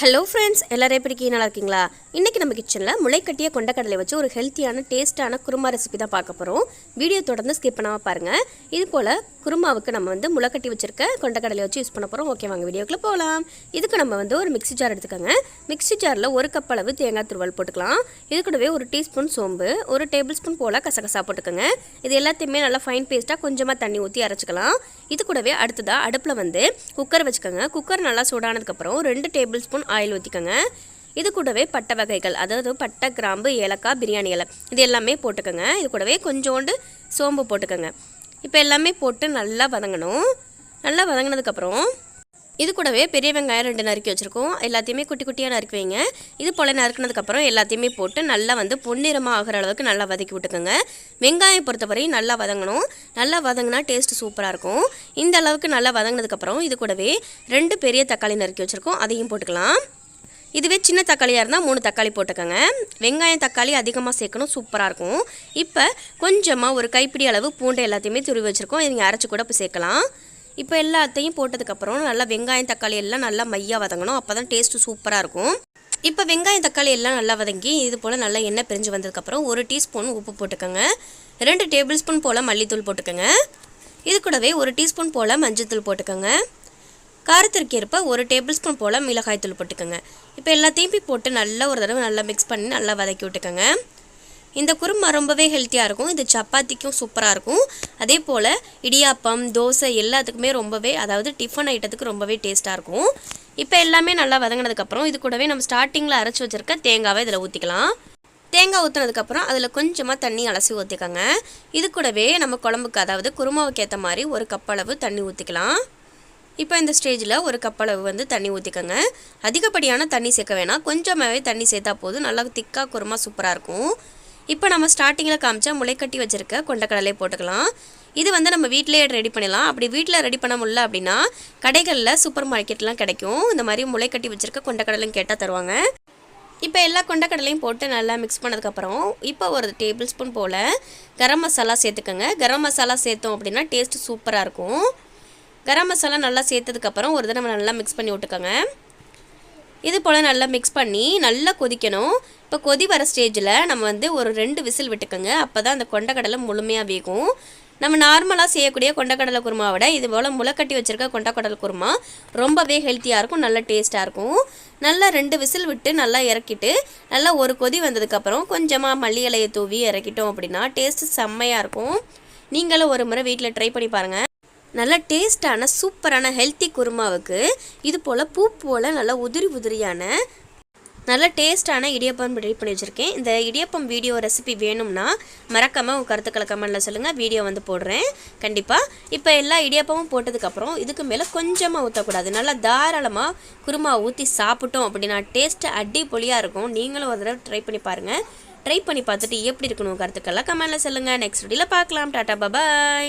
Hello friends எல்லோரும் எப்படி நல்லா இருக்கீங்களா? இன்றைக்கி நம்ம கிச்சனில் முளைக்கட்டிய கொண்டக்கடலை வச்சு ஒரு ஹெல்த்தியான டேஸ்ட்டான குருமா ரெசிபி தான் பார்க்க போகிறோம் வீடியோ தொடர்ந்து ஸ்கிப் பண்ணாமல் பாருங்கள் இது போல் குருமாவுக்கு நம்ம வந்து முளைக்கட்டி வச்சுருக்க கொண்டக்கடலை வச்சு யூஸ் பண்ண போகிறோம் ஓகே வாங்க வீடியோக்குள்ளே போகலாம் இதுக்கு நம்ம வந்து ஒரு மிக்ஸி ஜார் எடுத்துக்கோங்க. மிக்ஸி ஜாரில் ஒரு கப் அளவு தேங்காய் துருவல் போட்டுக்கலாம். இது கூடவே ஒரு டீஸ்பூன் சோம்பு ஒரு டேபிள் ஸ்பூன் போல் கசகசா போட்டுக்கோங்க. இது எல்லாத்தையுமே நல்லா ஃபைன் பேஸ்ட்டாக கொஞ்சமாக தண்ணி ஊற்றி அரைச்சிக்கலாம். இது கூடவே அடுத்ததாக அடுப்பில் வந்து குக்கர் வச்சுக்கோங்க. குக்கர் நல்லா சூடானதுக்கப்புறம் ரெண்டு டேபிள் ஸ்பூன் ஆயில் ஊற்றிக்கோங்க இது கூடவே பட்டை வகைகள் அதாவது பட்டை கிராம்பு ஏலக்காய் பிரியாணி இலை இது எல்லாமே போட்டுக்கோங்க. இது கூடவே கொஞ்சோண்டு சோம்பு போட்டுக்கோங்க. இப்போ எல்லாமே போட்டு நல்லா வதங்கணும். நல்லா வதங்கினதுக்கப்புறம் இது கூடவே பெரிய வெங்காயம் ரெண்டு நறுக்கி வச்சுருக்கோம். எல்லாத்தையுமே குட்டி குட்டியாக நறுக்கி வைங்க. இது போல் நறுக்கினதுக்கப்புறம் எல்லாத்தையுமே போட்டு நல்லா வந்து பொன்னிறமாக ஆகிற அளவுக்கு நல்லா வதக்கி விட்டுக்கோங்க. வெங்காயம் பொறுத்தவரை நல்லா வதங்கணும். நல்லா வதங்கினா டேஸ்ட் சூப்பராக இருக்கும். இந்த அளவுக்கு நல்லா வதங்கினதுக்கப்புறம் இது கூடவே ரெண்டு பெரிய தக்காளி நறுக்கி வச்சுருக்கோம். அதையும் போட்டுக்கலாம். இதுவே சின்ன தக்காளியாக இருந்தால் மூணு தக்காளி போட்டுக்கோங்க. வெங்காயம் தக்காளி அதிகமாக சேர்க்கணும் சூப்பராக இருக்கும். இப்போ கொஞ்சமாக ஒரு கைப்பிடி அளவு பூண்டு எல்லாத்தையுமே துருவி வச்சுருக்கோம். நீங்கள் அரைச்சி கூட இப்போ சேர்க்கலாம். இப்போ எல்லாத்தையும் போட்டதுக்கப்புறம் நல்லா வெங்காயம் தக்காளி எல்லாம் நல்லா மையாக வதங்கணும். அப்போ தான் டேஸ்ட்டு சூப்பராக இருக்கும். இப்போ வெங்காயம் தக்காளி எல்லாம் நல்லா வதங்கி இது போல் நல்லா எண்ணெய் பிரிஞ்சு வந்ததுக்கப்புறம் ஒரு டீஸ்பூன் உப்பு போட்டுக்கோங்க. ரெண்டு டேபிள் ஸ்பூன் போல் மல்லித்தூள் போட்டுக்கோங்க. இது கூடவே ஒரு டீஸ்பூன் போல் மஞ்சள்தூள் போட்டுக்கோங்க. காரத்திற்கு ஏற்ப ஒரு டேபிள் ஸ்பூன் போல் மிளகாய் தூள் போட்டுக்கோங்க. இப்போ எல்லாத்தையும் போட்டு நல்லா ஒரு தடவை நல்லா மிக்ஸ் பண்ணி நல்லா வதக்கி விட்டுக்கோங்க. இந்த குருமா ரொம்பவே ஹெல்த்தியாக இருக்கும். இது சப்பாத்திக்கும் சூப்பராக இருக்கும். அதே போல் இடியாப்பம் தோசை எல்லாத்துக்குமே ரொம்பவே அதாவது டிஃபன் ஐட்டத்துக்கு ரொம்பவே டேஸ்ட்டாக இருக்கும். இப்போ எல்லாமே நல்லா வதங்கினதுக்கப்புறம் இது கூடவே நம்ம ஸ்டார்டிங்கில் அரைச்சி வச்சுருக்க தேங்காவை இதில் ஊற்றிக்கலாம் தேங்காய் ஊற்றுனதுக்கப்புறம் அதில் கொஞ்சமாக தண்ணி அலசி ஊற்றிக்கோங்க இது கூடவே நம்ம குழம்புக்கு அதாவது குருமாவுக்கு ஏற்ற மாதிரி ஒரு கப் அளவு தண்ணி ஊற்றிக்கலாம் இப்போ இந்த ஸ்டேஜில் ஒரு கப் அளவு வந்து தண்ணி ஊற்றிக்கோங்க அதிகப்படியான தண்ணி சேர்க்க வேணாம். கொஞ்சமாகவே தண்ணி சேர்த்தா போதும். நல்லா திக்காக குருமா சூப்பராக இருக்கும். இப்போ நம்ம ஸ்டார்டிங்கில் காமிச்சா முளைக்கட்டி வச்சுருக்க கொண்டக்கடலை போட்டுக்கலாம். இது வந்து நம்ம வீட்டிலேயே ரெடி பண்ணிடலாம். அப்படி வீட்டில் ரெடி பண்ண முடியல அப்படின்னா கடைகளில் சூப்பர் மார்க்கெட்லாம் கிடைக்கும். இந்த மாதிரி முளைக்கட்டி வச்சுருக்க கொண்டக்கடலையும் கேட்டால் தருவாங்க. இப்போ எல்லா கொண்டக்கடலையும் போட்டு நல்லா மிக்ஸ் பண்ணதுக்கப்புறம் இப்போ ஒரு டேபிள் ஸ்பூன் போல் கரம் மசாலா சேர்த்துக்கோங்க. கரம் மசாலா சேர்த்தோம் அப்படின்னா டேஸ்ட்டு சூப்பராக இருக்கும். கரம் மசாலா நல்லா சேர்த்ததுக்கப்புறம் ஒரு தடவை நல்லா மிக்ஸ் பண்ணி விட்டுக்கோங்க. இது போல் நல்லா மிக்ஸ் பண்ணி நல்லா கொதிக்கணும். இப்போ கொதி வர ஸ்டேஜில் நம்ம வந்து ஒரு ரெண்டு விசில் விட்டுக்கோங்க. அப்போ தான் அந்த கொண்டக்கடலை முழுமையாக வேகும். நம்ம நார்மலாக செய்யக்கூடிய கொண்டக்கடலை குருமா விட இது போல் முளைக்கட்டி வச்சுருக்க கொண்டக்கடலை குருமா ரொம்பவே ஹெல்த்தியாக இருக்கும் நல்ல டேஸ்ட்டாக இருக்கும். நல்லா ரெண்டு விசில் விட்டு நல்லா இறக்கிட்டு நல்லா ஒரு கொதி வந்ததுக்கப்புறம் கொஞ்சமாக மல்லி இலையை தூவி இறக்கிட்டோம் அப்படின்னா டேஸ்ட்டு செம்மையாக இருக்கும். நீங்களும் ஒரு முறை வீட்டில் ட்ரை பண்ணி பாருங்கள் நல்ல டேஸ்டான சூப்பரான ஹெல்த்தி குருமாவுக்கு இது போல் பூ போல் நல்லா உதிரி உதிரியான நல்ல டேஸ்ட்டான இடியப்பம் ரெடி பண்ணி வச்சுருக்கேன். இந்த இடியப்பம் வீடியோ ரெசிபி வேணும்னா மறக்காமல் உங்கள் கருத்துக்களை கமெண்ட்டில் சொல்லுங்கள் வீடியோ வந்து போடுறேன். கண்டிப்பாக இப்போ எல்லா இடியப்பமும் போட்டதுக்கப்புறம் இதுக்கு மேலே கொஞ்சமாக ஊற்றக்கூடாது நல்லா தாராளமாக குருமா ஊற்றி சாப்பிட்டோம் அப்படின்னா டேஸ்ட்டு அடிப்பொலியாக இருக்கும். நீங்களும் ஒரு தடவை ட்ரை பண்ணி பாருங்கள் ட்ரை பண்ணி பார்த்துட்டு எப்படி இருக்கணும் கருத்துக்கள்லாம் கமெண்ட்டில் சொல்லுங்கள் நெக்ஸ்ட் வீடியோவில் பார்க்கலாம். Tata bye bye